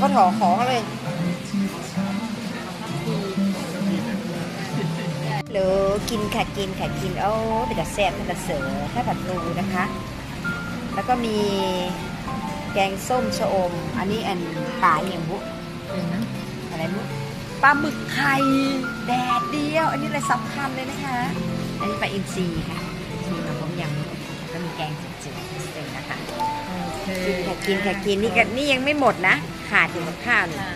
เขาถอของเลยหรือกินค่ะกินค่ะกินโอ้เป็นแต่แซ่บเป็นแต่เสือถ้าผัดรูนะคะ แล้วก็มีแกงส้มชะอม อันนี้อันปลาอย่างบุเป็นนะอะไรบุปลาหมึกไข่แดดเดียว อันนี้เลยสำคัญเลยนะคะ อันนี้ปลาอินทรีค่ะมีแบบต้มยำแล้วก็มีแกงจืดๆนิดนึงนะคะโอเคกินค่ะกินค่ะกินนี่กันนี่ยังไม่หมดนะ ขาดอยู่กับข้าวนี่ค่ะ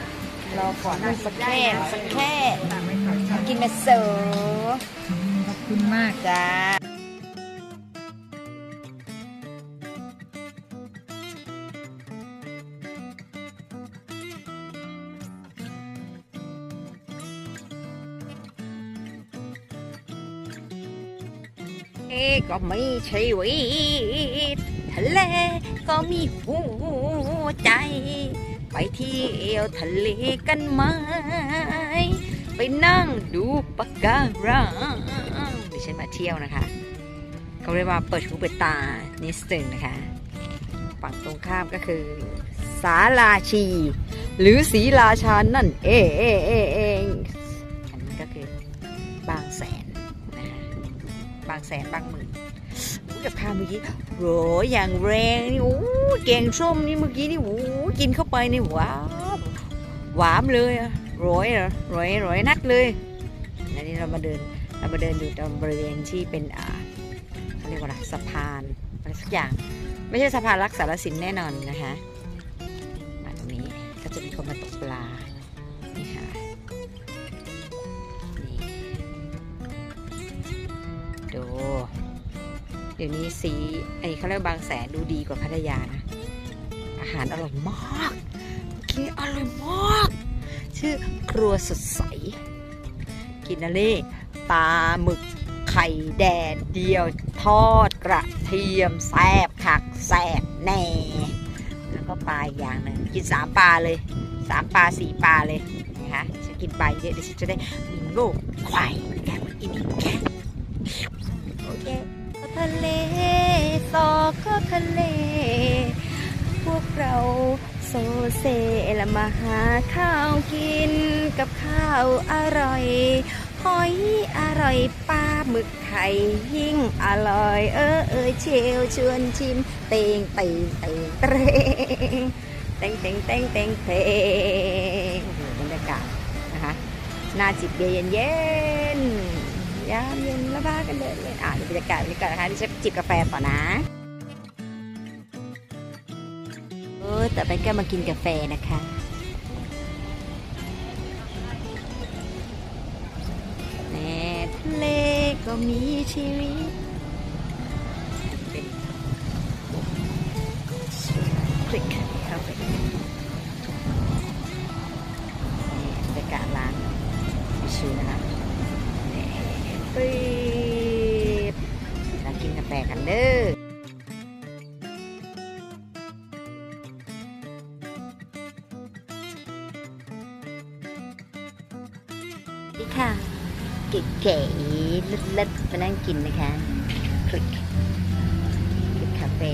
รอก่อนนะสักแค่สักแค่ตามไม่ขอค่ะกินมาเสิร์ฟขอบคุณมากจ้าก็ไม่ใช่วิตทะเลก็มีหัวใจ ไปเที่ยวทะเลกันไหม ไปนั่งดูปะการังดิฉันมาเที่ยวนะคะเขาเรียกว่าเปิดหูเปิดตานิสตึงนะคะฝั่งตรงข้ามก็คือ สาลาชี หรือสีราชานั่นเองเองเองเองอันนี้ก็คือบางแสนนะคะบางแสนบางหมื่น กับข้าวเมื่อกี้โรยอย่างแรงนี่โอ้ยแกงส้มนี่เมื่อกี้นี่โอ้ยกินเข้าไปนี่ว้าวหวานเลยอะโรยเหรอโรยโรยนักเลยอันนี้เรามาเดินเรามาเดินอยู่ตรงบริเวณที่เป็นอ่าเขาเรียกว่าอะไรสะพานอะไรสักอย่าง ไม่ใช่สะพานรักษารสินแน่นอนนะคะมาตรงนี้ก็จะมีคนมาตกปลานี่ค่ะนี่ดู ดี๋ยวนี้สีไอ้เขาเรียกว่าบางแสนดูดีกว่าพัทยานะ อาหารอร่อยมากกินอร่อยมาก ชื่อครัวสดใส กินอะไรปลาหมึกไข่แดดเดียวทอดกระเทียมแซบผักแซบแหน่แล้วก็ปลาอีกอย่างหนึ่งกินสามปลาเลยสามปลาสี่ปลาเลยนะคะฉันกินปเยอะเดี๋ยวฉันจะได้มีโรคควายเหมือนกันกินอีกแค่โอเคทะเลสอก็ทะเล พวกเราโซเซละมาหาข้าวกินกับข้าวอร่อยหอยอร่อยปลาหมึกไข่ยิ่งอร่อย เออเออเชลชวนชิม เตงเตงเตงเตงเตงเตงเตงเตงเตงบรรยากาศนะคะหน้าจิบเบียร์เย็นๆ ยามเย็นแล้วพากันเดินเลยอะดูบรรยากาศบรรยากาศนะคะดิฉันจิบกาแฟต่อนะเออแต่ไปก็มากินกาแฟนะคะแม่ทะเลก็มีชีวิตคลิกเข้าไปนี่บรรยากาศร้านชิวๆนะคะ ปีบเรากินกาแฟกันเด้อดีค่ะ เก๋ๆเลิศๆมานั่งกินนะคะคลิกคลิกคาเฟ่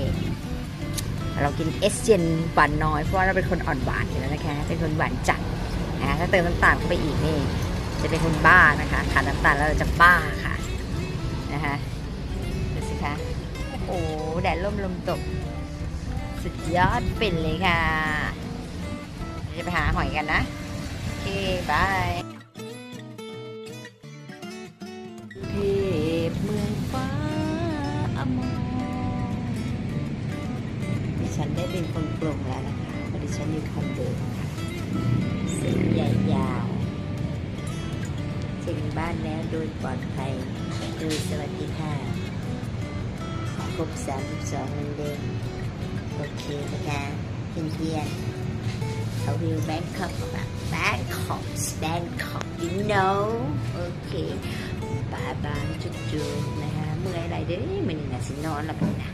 เรากินเอสเจนหวานน้อยเพราะว่าเราเป็นคนอ่อนหวานอยู่แล้วนะคะ เป็นคนหวานจัดนะคะถ้าเติมน้ำตาลเข้าไปอีกนี่ จะเป็นคนบ้านะคะขาดน้ำตาลแล้วเราจะบ้าค่ะนะคะดูสิคะโอ้โหแดดร่มลมตก สุดยอดเป็นเลยค่ะ จะไปหาหอยกันนะ โอเคบายเทพเมืองฟ้าอมรดิฉันได้เป็นคนปรุงแล้วนะคะเพราะดิฉันอยู่คอนโดค่ะสีใหญ่ยาว ถึงบ้านแล้วโดยปลอดภัย โดยสวัสดิภาพครบ32วันเดือนโอเคนะคะเพื่อนๆเขาวิวแบงคอกแบบแบงคอกแบงคอก you know โอเคบายบายจุ๊บๆนะคะเมื่อยไรเด้อมันนี่นะสินอนและไปนะ